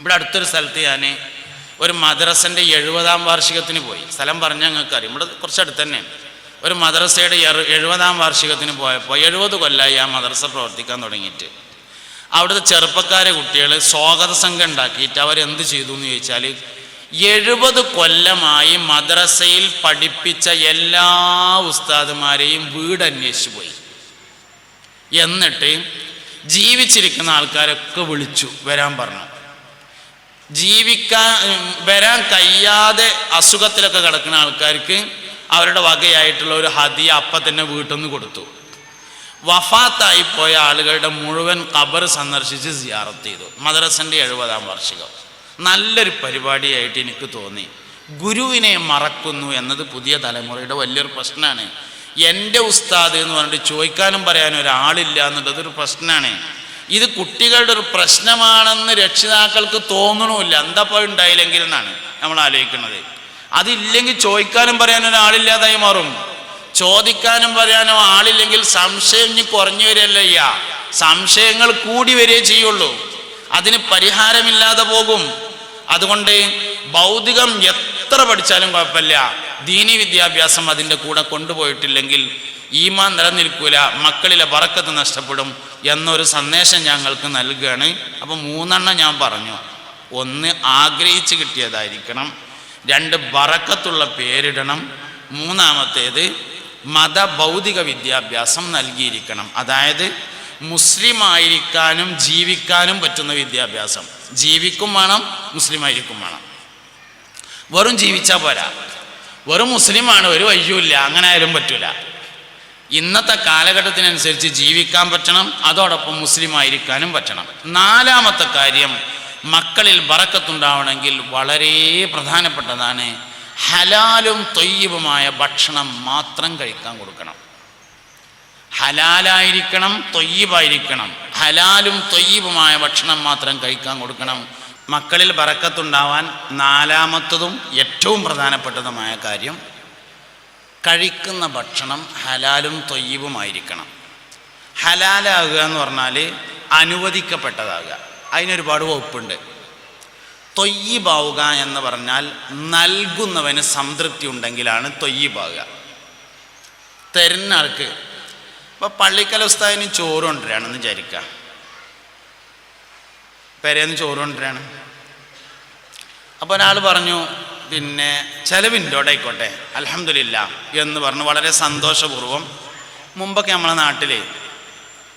ഇവിടെ അടുത്തൊരു സ്ഥലത്ത് ഞാൻ ഒരു മദ്രസന്റെ എഴുപതാം വാർഷികത്തിന് പോയി. സ്ഥലം പറഞ്ഞാൽ ഞങ്ങൾക്ക് അറിയാം ഇവിടെ കുറച്ച് അടുത്ത് തന്നെയാണ്. ഒരു മദ്രസയുടെ എഴുപതാം വാർഷികത്തിന് പോയപ്പോൾ എഴുപത് കൊല്ലമായി ആ മദ്രസ പ്രവർത്തിക്കാൻ തുടങ്ങിയിട്ട്. അവിടുത്തെ ചെറുപ്പക്കാരെ കുട്ടികൾ സ്വാഗത സംഘം ഉണ്ടാക്കിയിട്ട് അവരെന്ത് ചെയ്തു എന്ന് ചോദിച്ചാൽ എഴുപത് കൊല്ലമായി മദ്രസയിൽ പഠിപ്പിച്ച എല്ലാ ഉസ്താദുമാരെയും വീട് അന്വേഷിച്ചു പോയി. എന്നിട്ട് ജീവിച്ചിരിക്കുന്ന ആൾക്കാരൊക്കെ വിളിച്ചു വരാൻ പറഞ്ഞു. ജീവിക്കാൻ വരാൻ കഴിയാതെ അസുഖത്തിലൊക്കെ കിടക്കുന്ന ആൾക്കാർക്ക് അവരുടെ വകയായിട്ടുള്ള ഒരു ഹദിയ അപ്പം തന്നെ വീട്ടിൽ നിന്ന് കൊടുത്തു. വഫാത്തായി പോയ ആളുകളുടെ മുഴുവൻ ഖബർ സന്ദർശിച്ച് സിയാറത്ത് ചെയ്തു. മദ്രസന്റെ എഴുപതാം വാർഷികം. നല്ലൊരു പരിപാടിയായിട്ട് എനിക്ക് തോന്നി. ഗുരുവിനെ മറക്കുന്നു എന്നത് പുതിയ തലമുറയുടെ വലിയൊരു പ്രശ്നമാണ് എന്റെ ഉസ്താദ് എന്ന് പറഞ്ഞിട്ട് ചോദിക്കാനും പറയാനും ഒരാളില്ല എന്നുള്ളത് ഒരു പ്രശ്നമാണ് ഇത് കുട്ടികളുടെ ഒരു പ്രശ്നമാണെന്ന് രക്ഷിതാക്കൾക്ക് തോന്നണമില്ല. എന്താപ്പോൾ ഉണ്ടായില്ലെങ്കിൽ എന്നാണ് നമ്മൾ ആലോചിക്കുന്നത്. അതില്ലെങ്കിൽ ചോദിക്കാനും പറയാനും ഒരാളില്ലാതായി മാറും. ചോദിക്കാനും പറയാനും ആളില്ലെങ്കിൽ സംശയം ഇനി കുറഞ്ഞു വരികയല്ല സംശയങ്ങൾ കൂടി വരികയേ ചെയ്യുള്ളൂ. അതിന് പരിഹാരമില്ലാതെ പോകും. അതുകൊണ്ട് ഭൗതികം എത്ര പഠിച്ചാലും കുഴപ്പമില്ല. ദീനി വിദ്യാഭ്യാസം അതിന്റെ കൂടെ കൊണ്ടുപോയിട്ടില്ലെങ്കിൽ ഈമാൻ നിലനിൽക്കൂല മക്കളിലെ വറക്കത്ത് നഷ്ടപ്പെടും എന്നൊരു സന്ദേശം ഞങ്ങൾക്ക് നൽകുകയാണ് അപ്പം മൂന്നെണ്ണം ഞാൻ പറഞ്ഞു. ഒന്ന് ആഗ്രഹിച്ച് കിട്ടിയതായിരിക്കണം. രണ്ട് വറക്കത്തുള്ള പേരിടണം. മൂന്നാമത്തേത് മതഭൗതിക വിദ്യാഭ്യാസം നൽകിയിരിക്കണം. അതായത് മുസ്ലിം ആയിരിക്കാനും ജീവിക്കാനും പറ്റുന്ന വിദ്യാഭ്യാസം. ജീവിക്കും വേണം മുസ്ലിം ആയിരിക്കും വേണം. വെറും ജീവിച്ചാൽ പോരാ. വെറും മുസ്ലിമാണ് ഒരു വഴിയുമില്ല അങ്ങനെ ആയാലും പറ്റൂല. ഇന്നത്തെ കാലഘട്ടത്തിനനുസരിച്ച് ജീവിക്കാൻ പറ്റണം അതോടൊപ്പം മുസ്ലിം ആയിരിക്കാനും പറ്റണം. നാലാമത്തെ കാര്യം മക്കളിൽ ബറക്കത്തുണ്ടാവണമെങ്കിൽ വളരെ പ്രധാനപ്പെട്ടതാണ് ഹലാലും തൊയ്യവുമായ ഭക്ഷണം മാത്രം കഴിക്കാൻ കൊടുക്കണം. ഹലാലായിരിക്കണം തൊയ്യബായിരിക്കണം. ഹലാലും തൊയ്യബുമായ ഭക്ഷണം മാത്രം കഴിക്കാൻ കൊടുക്കണം. മക്കളിൽ പറക്കത്തുണ്ടാവാൻ നാലാമത്തതും ഏറ്റവും പ്രധാനപ്പെട്ടതുമായ കാര്യം കഴിക്കുന്ന ഭക്ഷണം ഹലാലും തൊയ്യവുമായിരിക്കണം ഹലാലാകുക എന്ന് പറഞ്ഞാൽ അനുവദിക്കപ്പെട്ടതാകുക. അതിനൊരുപാട് വകുപ്പുണ്ട്. തൊയ്യബാവുക എന്ന് പറഞ്ഞാൽ നൽകുന്നവന് സംതൃപ്തി ഉണ്ടെങ്കിലാണ് തൊയ്യബാവുക. തരുന്ന ആൾക്ക് ഇപ്പോൾ പള്ളിക്കല ഉസ്താദിന് ചോറ് കൊണ്ടുവരികയാണെന്ന് വിചാരിക്കുക. പെരേന്ന് ചോറ് കൊണ്ടുവരികയാണ്. അപ്പോൾ ഒരാൾ പറഞ്ഞു പിന്നെ ചെലവിന്റെ അവിടെ ആയിക്കോട്ടെ അലഹമില്ല എന്ന് പറഞ്ഞു. വളരെ സന്തോഷപൂർവം മുമ്പൊക്കെ നമ്മളെ നാട്ടിൽ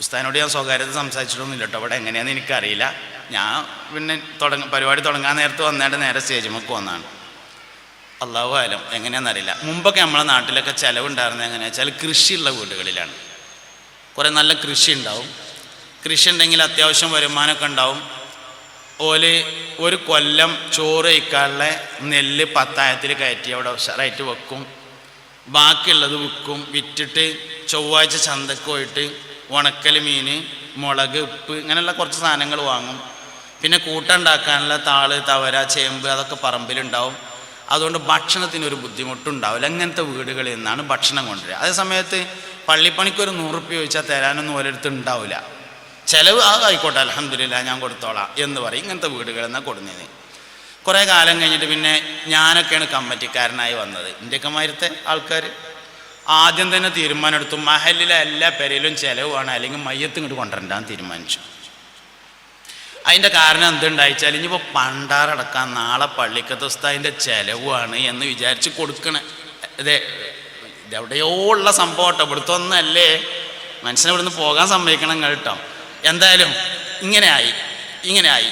ഉസ്താനോട് ഞാൻ സ്വകാര്യത സംസാരിച്ചിട്ടൊന്നുമില്ല കേട്ടോ. അവിടെ എങ്ങനെയാണെന്ന് എനിക്കറിയില്ല. ഞാൻ പിന്നെ തുടങ്ങി പരിപാടി തുടങ്ങാൻ നേരത്ത് വന്നിട്ട് നേരെ സ്റ്റേജ് മുക്ക് വന്നാണ് അള്ളാഹു ആയാലും എങ്ങനെയാണെന്നറിയില്ല മുമ്പൊക്കെ നമ്മളെ നാട്ടിലൊക്കെ ചിലവുണ്ടായിരുന്നത് എങ്ങനെയാ വെച്ചാൽ കൃഷിയുള്ള വീടുകളിലാണ്. കുറേ നല്ല കൃഷി ഉണ്ടാവും കൃഷി ഉണ്ടെങ്കിൽ അത്യാവശ്യം വരുമാനമൊക്കെ ഉണ്ടാവും. ഓൽ ഒരു കൊല്ലം ചോറ് കഴിക്കാനുള്ള നെല്ല് പത്തായത്തിൽ കയറ്റി അവിടെ ഉഷാറായിട്ട് വെക്കും. ബാക്കിയുള്ളത് വിൽക്കും. വിറ്റിട്ട് ചൊവ്വാഴ്ച ചന്തക്ക് പോയിട്ട് ഉണക്കൽ മീൻ മുളക് ഉപ്പ് ഇങ്ങനെയുള്ള കുറച്ച് സാധനങ്ങൾ വാങ്ങും. പിന്നെ കൂട്ടുണ്ടാക്കാനുള്ള താൾ തവര ചേമ്പ് അതൊക്കെ പറമ്പിലുണ്ടാവും. അതുകൊണ്ട് ഭക്ഷണത്തിന് ഒരു ബുദ്ധിമുട്ടുണ്ടാവില്ല. അങ്ങനത്തെ വീടുകളിൽ നിന്നാണ് ഭക്ഷണം കൊണ്ടുവരിക. അതേ സമയത്ത് പള്ളിപ്പണിക്ക് ഒരു നൂറുപ്യ ചോദിച്ചാൽ തരാനൊന്നും ഓരോരുത്തർ ഉണ്ടാവില്ല. ചിലവ് ആ ആയിക്കോട്ടെ അലഹമില്ല ഞാൻ കൊടുത്തോളാം എന്ന് പറയും. ഇങ്ങനത്തെ വീടുകളിൽ നിന്നാണ് കൊടുന്നത്. കുറേ കാലം കഴിഞ്ഞിട്ട് പിന്നെ ഞാനൊക്കെയാണ് കമ്മിറ്റിക്കാരനായി വന്നത്. ഇന്ത്യയ്ക്ക് മാരത്തെ ആൾക്കാർ ആദ്യം തന്നെ തീരുമാനമെടുത്തു. മഹലിലെ എല്ലാ പെരയിലും ചിലവാണ് അല്ലെങ്കിൽ മയ്യത്ത് ഇങ്ങോട്ട് കൊണ്ടുവരണ്ടാന്ന് തീരുമാനിച്ചു. അതിന്റെ കാരണം എന്തുണ്ടായിച്ചാൽ ഇനിയിപ്പോൾ പണ്ടാറടക്കാൻ നാളെ പള്ളിക്കത്തെ ഉസ്താദിന്റെ ചിലവാണ് എന്ന് വിചാരിച്ച് കൊടുക്കണേ ഇതേ ഇതെവിടെയോ ഉള്ള സംഭവം കേട്ടോ. ഇവിടുത്തെ ഒന്നല്ലേ. മനുഷ്യനെ ഇവിടുന്ന് പോകാൻ സമ്മതിക്കണം കേട്ടോ എന്തായാലും ഇങ്ങനെ ആയി ഇങ്ങനെ ആയി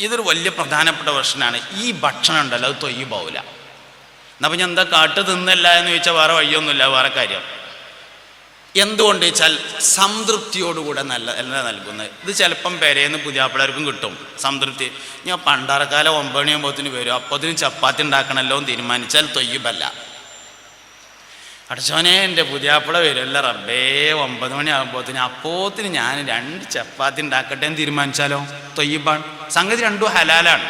ഇതൊരു വലിയ പ്രധാനപ്പെട്ട പ്രശ്നമാണ്. ഈ ഭക്ഷണം ഉണ്ടല്ലോ അത് തൊയ്യ് പോവില്ല എന്നപ്പോൾ ഞാൻ എന്താ കാട്ട് തിന്നല്ല എന്ന് ചോദിച്ചാൽ വേറെ വഴിയൊന്നുമില്ല വേറെ കാര്യം. എന്തുകൊണ്ട് വെച്ചാൽ സംതൃപ്തിയോടുകൂടെ നല്ല എല്ലാം നൽകുന്നത്. ഇത് ചിലപ്പം പെരേന്ന് പുതിയാപ്പിളർക്കും കിട്ടും സംതൃപ്തി. ഞാൻ പണ്ടാറക്കാലം ഒമ്പത് മണിയാകുമ്പോഴത്തിന് വരും അതിന് ചപ്പാത്തി ഉണ്ടാക്കണമല്ലോ എന്ന് തീരുമാനിച്ചാൽ തൊയ്യബല്ല. അടച്ചോനെ എന്റെ പുതിയാപ്പിള വരുമല്ല റബ്ബേ. ഒമ്പത് മണിയാകുമ്പോത്തിന് അപ്പോത്തിന് ഞാൻ രണ്ട് ചപ്പാത്തി ഉണ്ടാക്കട്ടെ എന്ന് തീരുമാനിച്ചാലോ? തൊയ്യപ്പാണ് സംഗതി രണ്ടും ഹലാലാണ്.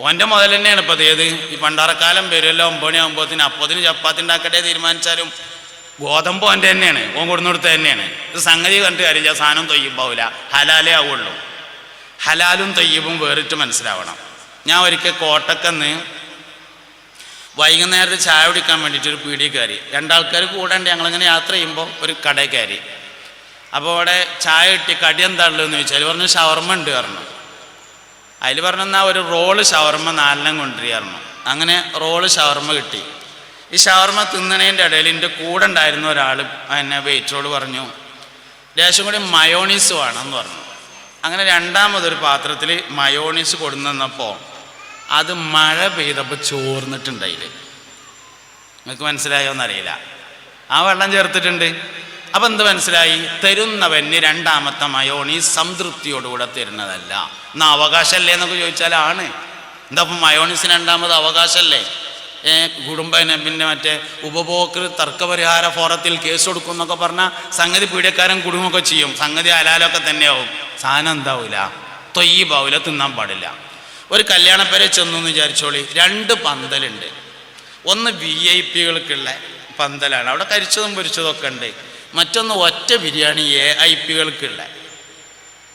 ഓന്റെ മുതൽ തന്നെയാണ് ഇപ്പോൾ ഏത്? ഈ പണ്ടാറക്കാലം വരുമല്ലോ ഒമ്പത് മണിയാകുമ്പോത്തിന് അപ്പോത്തിന് ചപ്പാത്തി ഉണ്ടാക്കട്ടെ തീരുമാനിച്ചാലും ഗോതമ്പ് ഓന്റെ തന്നെയാണ് ഓൻ കൊടുന്നെടുത്ത് തന്നെയാണ്. ഇത് സംഗതി കണ്ടിട്ട് കാര്യമില്ല സാധനം തൊയ്യുമ്പോവില്ല ഹലാലേ ആവുള്ളൂ. ഹലാലും തയ്യബും വേറിട്ട് മനസ്സിലാവണം. ഞാൻ ഒരിക്കൽ കോട്ടക്കന്ന് വൈകുന്നേരത്ത് ചായ കുടിക്കാൻ വേണ്ടിയിട്ട് ഒരു പീടിയ രണ്ടാൾക്കാർ കൂടേണ്ടി ഞങ്ങളിങ്ങനെ യാത്ര ചെയ്യുമ്പോൾ ഒരു കടയിൽ അപ്പോൾ അവിടെ ചായ കിട്ടി കടി എന്താ ഉള്ളതെന്ന് ചോദിച്ചാൽ പറഞ്ഞു ഷവർമ്മ ഉണ്ട് പറഞ്ഞു. അതിൽ പറഞ്ഞെന്നാൽ ഒരു റോൾ ഷവർമ്മ നാലെണ്ണം കൊണ്ടുവരികയായിരുന്നു അങ്ങനെ റോൾ ഷവർമ്മ കിട്ടി. ഈ ഷവർമ്മ തിന്നണേന്റെ ഇടയിൽ എന്റെ കൂടെ ഉണ്ടായിരുന്ന ഒരാൾ എന്നെ വെയിറ്ററോട് പറഞ്ഞു ലേശം കൂടി മയോണീസ് വേണമെന്ന് പറഞ്ഞു. അങ്ങനെ രണ്ടാമതൊരു പാത്രത്തിൽ മയോണീസ് കൊടുന്നപ്പോൾ അത് മഴ പെയ്തപ്പോൾ ചോർന്നിട്ടുണ്ട് അതിൽ നിങ്ങൾക്ക് മനസ്സിലായോ എന്നറിയില്ല. ആ വെള്ളം ചേർത്തിട്ടുണ്ട്. അപ്പം എന്ത് മനസ്സിലായി? തരുന്നവന് രണ്ടാമത്തെ മയോണി സംതൃപ്തിയോടുകൂടെ തരുന്നതല്ല. എന്നാ അവകാശമല്ലേ എന്നൊക്കെ ചോദിച്ചാൽ ആണ്. എന്താ അപ്പം മയോണീസ് രണ്ടാമത് അവകാശമല്ലേ? ഏ കുടുംബനെ പിന്നെ മറ്റേ ഉപഭോക്തൃ തർക്കപരിഹാര ഫോറത്തിൽ കേസ് കൊടുക്കും എന്നൊക്കെ പറഞ്ഞാൽ സംഗതി പീഡിയക്കാരൻ കുടുംബമൊക്കെ ചെയ്യും. സംഗതി അലാലൊക്കെ തന്നെയാവും. സാധനം എന്താവില്ല തൊയ്യ് തൊയ്യീബാവൂല തിന്നാൻ പാടില്ല. ഒരു കല്യാണപ്പേരെ ചെന്നു എന്ന് വിചാരിച്ചോളി. രണ്ട് പന്തലുണ്ട്. ഒന്ന് വി ഐ പികൾക്കുള്ള പന്തലാണ്. അവിടെ കരിച്ചതും പൊരിച്ചതൊക്കെ ഉണ്ട്. മറ്റൊന്ന് ഒറ്റ ബിരിയാണി എ ഐ പികൾക്കുള്ള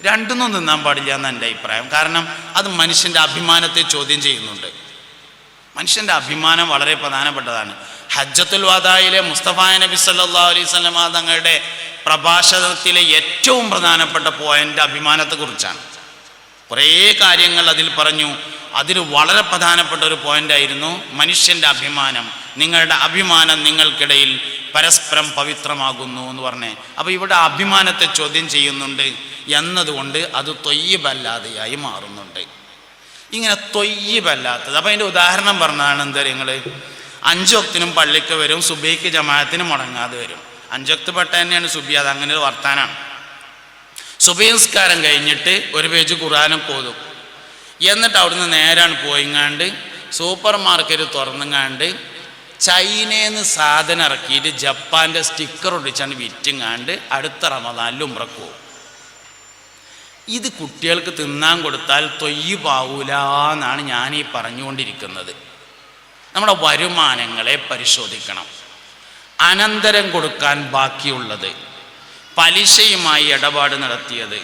രണ്ടൊന്നും തിന്നാൻ പാടില്ല എന്ന് എന്റെ അഭിപ്രായം. കാരണം അത് മനുഷ്യന്റെ അഭിമാനത്തെ ചോദ്യം ചെയ്യുന്നുണ്ട്. മനുഷ്യന്റെ അഭിമാനം വളരെ പ്രധാനപ്പെട്ടതാണ്. ഹജ്ജത്തുൽ വാദായിലെ മുസ്തഫ നബി സല്ലാ അലൈഹി സ്വലമ തങ്ങളുടെ പ്രഭാഷണത്തിലെ ഏറ്റവും പ്രധാനപ്പെട്ട പോയിന്റ് അഭിമാനത്തെക്കുറിച്ചാണ്. കുറേ കാര്യങ്ങൾ അതിൽ പറഞ്ഞു. അതിൽ വളരെ പ്രധാനപ്പെട്ട ഒരു പോയിന്റ് ആയിരുന്നു മനുഷ്യന്റെ അഭിമാനം. നിങ്ങളുടെ അഭിമാനം നിങ്ങൾക്കിടയിൽ പരസ്പരം പവിത്രമാകുന്നു എന്ന് പറഞ്ഞേ. അപ്പോൾ ഇവിടെ അഭിമാനത്തെ ചോദ്യം ചെയ്യുന്നുണ്ട് എന്നതുകൊണ്ട് അത് തൊയ്യബല്ലാതെയായി മാറുന്നുണ്ട്. ഇങ്ങനെ തൊയ്യബല്ലാത്തത്. അപ്പോൾ അതിന്റെ ഉദാഹരണം പറഞ്ഞതാണ് എന്താ നിങ്ങൾ അഞ്ചൊക്തിനും പള്ളിക്ക് വരും സുബൈക്ക് ജമാഅത്തിന് മുടങ്ങാതെ വരും. അഞ്ചൊക്ത് പെട്ട തന്നെയാണ് സുബി അത് അങ്ങനെ ഒരു വർത്താനാണ്. സുബൈസ്കാരം കഴിഞ്ഞിട്ട് ഒരു പേജ് ഖുറാനും പോതും എന്നിട്ട് അവിടുന്ന് നേരാണ് പോയിങ്ങാണ്ട് സൂപ്പർ മാർക്കറ്റ് തുറന്നുങ്ങാണ്ട് ചൈനയിൽ സാധനം ഇറക്കിയിട്ട് ജപ്പാന്റെ സ്റ്റിക്കർ ഒടിച്ചാണ് വിറ്റുങ്ങാണ്ട് അടുത്ത റമദാനിൽ ഉമ്രക്ക് പോകും. ഇത് കുട്ടികൾക്ക് തിന്നാൻ കൊടുത്താൽ തൊയ്യ് പാവൂല എന്നാണ് ഞാൻ ഈ പറഞ്ഞുകൊണ്ടിരിക്കുന്നത്. നമ്മുടെ വരുമാനങ്ങളെ പരിശോധിക്കണം. അനന്തരം കൊടുക്കാൻ ബാക്കിയുള്ളത് പലിശയുമായി ഇടപാട് നടത്തിയത്.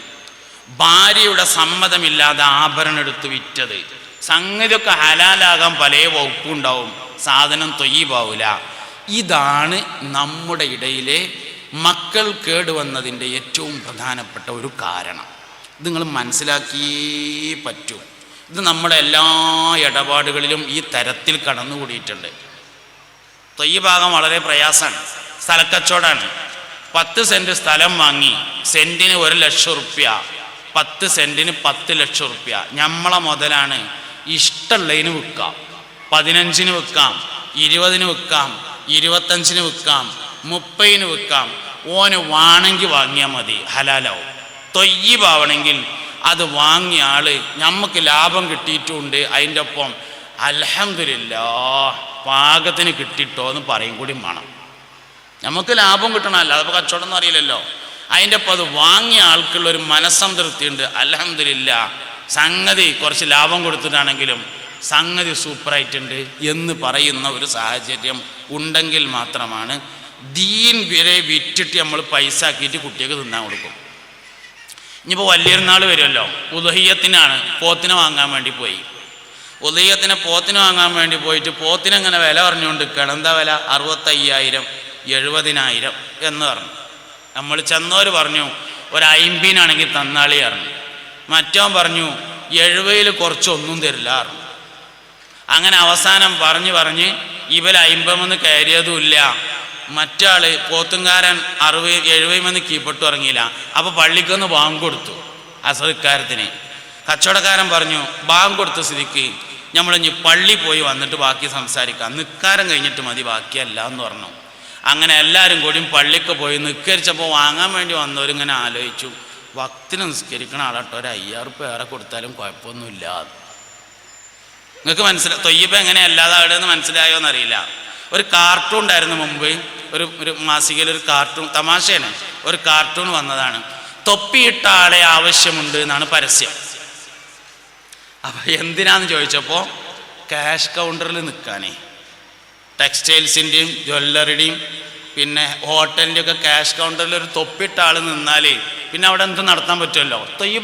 ഭാര്യയുടെ സമ്മതമില്ലാതെ ആഭരണം എടുത്ത് വിറ്റത്. സംഗതിയൊക്കെ ഹലാലാകാൻ പല വകുപ്പുണ്ടാവും. സാധനം തൊയ്യീപാവൂല ഇതാണ് നമ്മുടെ ഇടയിലെ മക്കൾ കേടുവന്നതിന്റെ ഏറ്റവും പ്രധാനപ്പെട്ട ഒരു കാരണം. ഇത് നിങ്ങൾ മനസ്സിലാക്കിയേ പറ്റൂ. ഇത് നമ്മുടെ എല്ലാ ഇടപാടുകളിലും ഈ തരത്തിൽ കടന്നുകൂടിയിട്ടുണ്ട്. തൊയ്യഭാഗം വളരെ പ്രയാസമാണ്. സ്ഥലക്കച്ചവടമാണ്. പത്ത് സെന്റ് സ്ഥലം വാങ്ങി സെന്റിന് ഒരു ലക്ഷം റുപ്യ. പത്ത് സെന്റിന് പത്ത് ലക്ഷം റുപ്യ. നമ്മളെ മുതലാണ് ഇഷ്ടമുള്ളതിന് വിൽക്കാം. പതിനഞ്ചിന് വിൽക്കാം ഇരുപതിന് വിൽക്കാം ഇരുപത്തഞ്ചിന് വിൽക്കാം മുപ്പതിന് വിൽക്കാം. ഓന് വാണെങ്കിൽ വാങ്ങിയാൽ മതി ഹലാലാവും. തൊയ്യീബാവണമെങ്കിൽ അത് വാങ്ങിയ ആൾ നമുക്ക് ലാഭം കിട്ടിയിട്ടുണ്ട് അതിന്റെ ഒപ്പം അലഹമില്ല പാകത്തിന് കിട്ടിയിട്ടോ എന്ന് പറയും കൂടി വേണം. നമുക്ക് ലാഭം കിട്ടണം അല്ലാതെ ഇപ്പോൾ കച്ചവടം ഒന്നും അറിയില്ലല്ലോ. അതിന്റെ അത് വാങ്ങിയ ആൾക്കുള്ള ഒരു മനസ്സംതൃപ്തി ഉണ്ട് അലഹമില്ല സംഗതി കുറച്ച് ലാഭം കൊടുത്തിട്ടാണെങ്കിലും സംഗതി സൂപ്പറായിട്ടുണ്ട് എന്ന് പറയുന്ന ഒരു സാഹചര്യം ഉണ്ടെങ്കിൽ മാത്രമാണ് ദീൻ വരെ വിറ്റിട്ട് നമ്മൾ പൈസ ആക്കിയിട്ട് കുട്ടികൾക്ക് തിന്നാൻ കൊടുക്കും. ഇനിയിപ്പോൾ വലിയൊരുന്നാൾ വരുമല്ലോ. ഉദഹീയത്തിനാണ് പോത്തിനെ വാങ്ങാൻ വേണ്ടി പോയി. ഉദഹീയത്തിനെ പോത്തിന് വാങ്ങാൻ വേണ്ടി പോയിട്ട് പോത്തിനെങ്ങനെ വില പറഞ്ഞുകൊണ്ട് കിടന്ത വില? അറുപത്തയ്യായിരം. എഴുപതിനായിരം എന്ന് പറഞ്ഞു. നമ്മൾ ചെന്നവർ പറഞ്ഞു ഒരു തന്നാളി പറഞ്ഞു. മറ്റവൻ പറഞ്ഞു എഴുപതിൽ കുറച്ചൊന്നും തരില്ല പറഞ്ഞു. അങ്ങനെ അവസാനം പറഞ്ഞു പറഞ്ഞ് ഇവൽ അയിമ്പമെന്ന് കയറിയതുമില്ല. മറ്റാൾ പോത്തുംകാരൻ അറുപത് എഴുപതിമെന്ന് കീപ്പെട്ടു ഇറങ്ങിയില്ല. അപ്പോൾ പള്ളിക്കൊന്ന് ബാങ്ക് കൊടുത്തു അസറിക്കാരത്തിന് കച്ചവടക്കാരൻ പറഞ്ഞു ബാങ്ക് കൊടുത്ത സ്ഥിതിക്ക് നമ്മളിഞ്ഞ് പള്ളി പോയി വന്നിട്ട് ബാക്കി സംസാരിക്കാം. നിക്കാരം കഴിഞ്ഞിട്ട് മതി ബാക്കിയല്ല എന്ന് പറഞ്ഞു. അങ്ങനെ എല്ലാവരും കൂടി പള്ളിക്ക് പോയി നിസ്കരിച്ചപ്പോൾ വാങ്ങാൻ വേണ്ടി വന്നവരിങ്ങനെ ആലോചിച്ചു. ഭക്തിന് നിസ്കരിക്കണ ആളട്ടോ ഒരു അയ്യാറ് വേറെ കൊടുത്താലും കുഴപ്പമൊന്നുമില്ല. നിങ്ങൾക്ക് മനസ്സിലായി തൊയ്യപ്പ എങ്ങനെ അല്ലാതാവുകയെന്ന് മനസ്സിലായോ എന്നറിയില്ല ഒരു കാർട്ടൂൺ ഉണ്ടായിരുന്നു മുമ്പ് ഒരു ഒരു മാസികയിൽ ഒരു കാർട്ടൂൺ തമാശയാണ്. ഒരു കാർട്ടൂൺ വന്നതാണ്. തൊപ്പിയിട്ട ആളെ ആവശ്യമുണ്ട് എന്നാണ് പരസ്യം. അപ്പൊ എന്തിനാന്ന് ചോദിച്ചപ്പോൾ ക്യാഷ് കൗണ്ടറിൽ നിൽക്കാനേ ടെക്സ്റ്റൈൽസിന്റെയും ജ്വല്ലറിയുടെയും പിന്നെ ഹോട്ടലിന്റെ ഒക്കെ ക്യാഷ് കൗണ്ടറിൽ ഒരു തൊപ്പിട്ട ആൾ നിന്നാൽ പിന്നെ അവിടെ എന്ത് നടത്താൻ പറ്റുമല്ലോ? തൊയ്യ്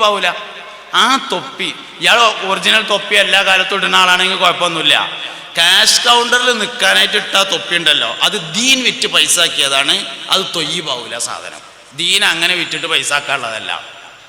ആ തൊപ്പി ഇയാൾ ഒറിജിനൽ തൊപ്പി എല്ലാ കാലത്തും ഇടുന്ന ആളാണെങ്കിൽ കുഴപ്പമൊന്നുമില്ല. ക്യാഷ് കൗണ്ടറിൽ നിൽക്കാനായിട്ട് ഇട്ട തൊപ്പി ഉണ്ടല്ലോ അത് ദീൻ വിറ്റ് പൈസ ആക്കിയതാണ്. അത് തൊയ്യ് സാധനം. ദീൻ അങ്ങനെ വിറ്റിട്ട് പൈസ ആക്കാനുള്ളതല്ല.